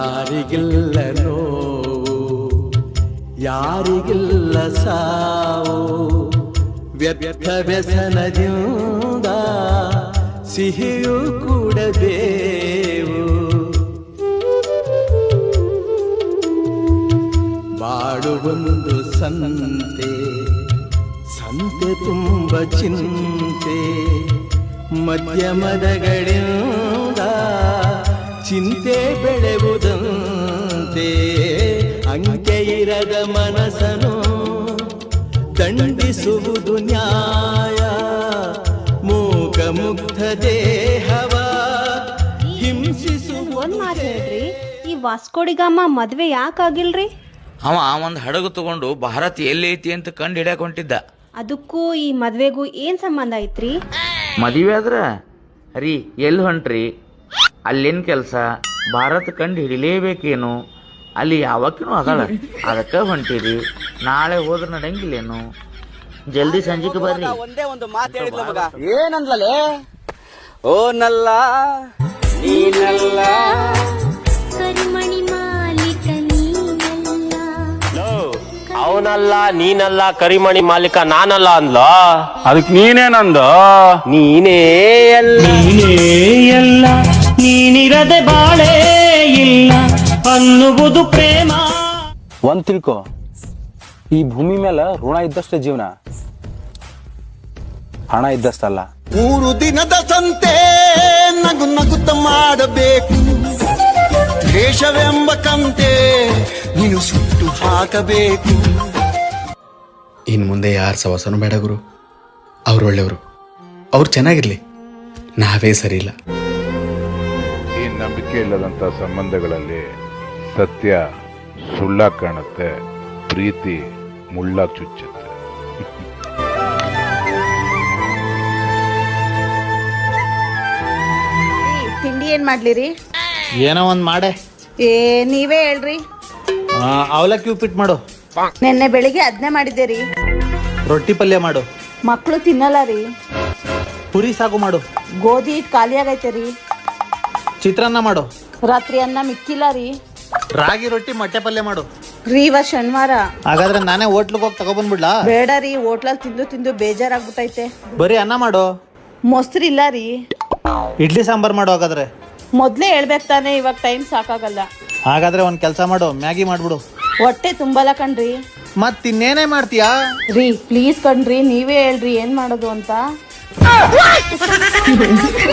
ಯಾರಿಗಿಲ್ಲ ನೋವು ಯಾರಿಗಿಲ್ಲ ಸಾವು. ವ್ಯರ್ಥ ವ್ಯಸನದಿಂದ ಸಿಹಿಯೂ ಕೂಡಬೇವು ಬಾಳುವೊಂದು ಸಂತೆ ಸಂತೆ ತುಂಬ ಚಿಂತೆ. ಮಧ್ಯಮದಗಳಿಂದ ಚಿಂತೆ ಬೆಳೆಯುವುದಂತೆ ಅಂಕೆ ಇರದ ಮನಸ್ಸನು ದಂಡಿಸುವುದು ನ್ಯಾಯ. ಮೂಕ ಮುಕ್ತ ದೇಹವ ಒಂದ್ ಮಾತು ಹೇಳ್ರಿ ಈ ವಾಸ್ಕೋಡಿಗಾಮ ಮದ್ವೆ ಯಾಕಾಗಿಲ್ರಿ? ಅವ ಒಂದು ಹಡಗು ತಗೊಂಡು ಭಾರತ್ ಎಲ್ಲಿ ಐತಿ ಅಂತ ಕಂಡು ಹಿಡ್ಯಾಕ ಹೊಂಟಿದ್ದ ಅದಕ್ಕೂ ಈ ಮದ್ವೆಗೂ ಏನ್ ಸಂಬಂಧ ಐತ್ರಿ? ಮದುವೆ ಆದ್ರ ರೀ ಎಲ್ಲಿ ಹೊಂಟ್ರಿ? ಅಲ್ಲೇನ್ ಕೆಲಸ? ಭಾರತ ಕಂಡು ಹಿಡಿಲೇಬೇಕೇನು? ಅಲ್ಲಿ ಯಾವಕ್ಕೂ ಆಗಲ್ಲ. ಅದಕ್ಕೆ ಹೊಂಟಿರಿ. ನಾಳೆ ಹೋದ್ರೆ ನಡಂಗಿಲ್ಲೇನು? ಜಲ್ದಿ ಸಂಜೆಗೆ ಬರ್ರಿ. ಒಂದೇ ಒಂದು ಮಾತು ಹೇಳಿದ್ಲ ಮಗ. ಏನಂದ್ಲೇ ಓ ನಲ್ಲ ನೀನಲ್ಲ. ಕರಿಮಣಿ ಮಾಲೀಕ ನೀನಲ್ಲ. ಅವನಲ್ಲ ನೀನಲ್ಲ ಕರಿಮಣಿ ಮಾಲೀಕ ನಾನಲ್ಲ ಅಂದ್ಲ? ಅದಕ್ಕೆ ನೀನೇನಂದ? ನೀನೇ ಎಲ್ಲ. ಎಲ್ಲ. ನೀನಿರದೆ ಬಾಳೆ ಇಲ್ಲ ಅನ್ನುವುದು ಪ್ರೇಮ. ಒಂದ್ ತಿಳ್ಕೊ. ಈ ಭೂಮಿ ಮೇಲೆ ಋಣ ಇದ್ದಷ್ಟೇ ಜೀವನ? ಹಣ ಇದ್ದಷ್ಟಲ್ಲ. ಮೂರು ದಿನದ ಸಂತೆ ನಗು ನಗುತ್ತ ಮಾಡಬೇಕು. ದೇಶವೆಂಬ ಕಂತೆ ನೀನು ಸುಟ್ಟು ಹಾಕಬೇಕು. ಇನ್ ಮುಂದೆ ಯಾರ ಸವಸನು ಬೇಡ ಗುರು. ಅವ್ರು ಒಳ್ಳೆಯವರು. ಅವ್ರು ಚೆನ್ನಾಗಿರ್ಲಿ. ನಾವೇ ಸರಿ ಇಲ್ಲ. ಈ ನಂಬಿಕೆ ಇಲ್ಲದಂಥ ಸಂಬಂಧಗಳಲ್ಲಿ ಸತ್ಯ ಸುಳ್ಳಾಗಿ ಕಾಣುತ್ತೆ ಪ್ರೀತಿ ಮುಳ್ಳಾಗಿ ಚುಚ್ಚುತ್ತೆ. ತಿಂಡಿ ಏನ್ ಮಾಡ್ಲಿರಿ? ಏನೋ ಒಂದ್ ಮಾಡೆ. ಏ ನೀವೇ ಹೇಳ್ರಿ. ಅವಲಕ್ಕಿ ಉಪ್ಪಿಟ್ಟು ಮಾಡು. ನಿನ್ನೆ ಬೆಳಿಗ್ಗೆ ಅದ್ನೇ ಮಾಡಿದ್ದೆ ರೀ ರೊಟ್ಟಿ ಪಲ್ಯ ಮಾಡು. ಮಕ್ಕಳು ತಿನ್ನಲ್ಲ ರೀ. ಪುರಿ ಸಾಗು ಮಾಡು. ಗೋಧಿ ಹಿಟ್ ಖಾಲಿ ಆಗೈತೆ ರೀ. ಚಿತ್ರಾನ್ನ ಮಾಡು. ರಾತ್ರಿ ಅನ್ನ ಮಿಕ್ಕಿಲ್ಲ ರೀ. ರಾಗಿ ರೊಟ್ಟಿ ಮೊಟ್ಟೆ ಪಲ್ಯ ಮಾಡು. ರೀ ಇವ ಶನಿವಾರ. ಹಾಗಾದ್ರೆ ನಾನೇ ಹೋಟ್ಲಿಗೆ ಹೋಗಿ ತಗೊಬಂದ್ಬಿಡ್ಲಾ ಬೇಡ ರೀ ಹೋಟ್ಲಲ್ಲಿ ತಿಂದು ತಿಂದು ಬೇಜಾರಾಗ್ಬಿಟ್ಟೈತೆ ಬರೀ ಅನ್ನ ಮಾಡು. ಮೊಸರು ಇಲ್ಲ ರೀ. ಇಡ್ಲಿ ಸಾಂಬಾರ್ ಮಾಡು ಹಾಗಾದ್ರೆ. ಮೊದಲೇ ಹೇಳ್ಬೇಕು ತಾನೆ ಇವಾಗ ಟೈಮ್ ಸಾಕಾಗಲ್ಲ. ಹಾಗಾದ್ರೆ ಒಂದ್ ಕೆಲಸ ಮಾಡು ಮ್ಯಾಗಿ ಮಾಡ್ಬಿಡು. ಹೊಟ್ಟೆ ತುಂಬಲ್ಲ ಕಣ್ರಿ. ಮತ್ ಇನ್ನೇನೇ ಮಾಡ್ತೀಯಾ? ರೀ ಪ್ಲೀಸ್ ಕಣ್ರಿ ನೀವೇ ಹೇಳ್ರಿ ಏನ್ ಮಾಡೋದು ಅಂತ.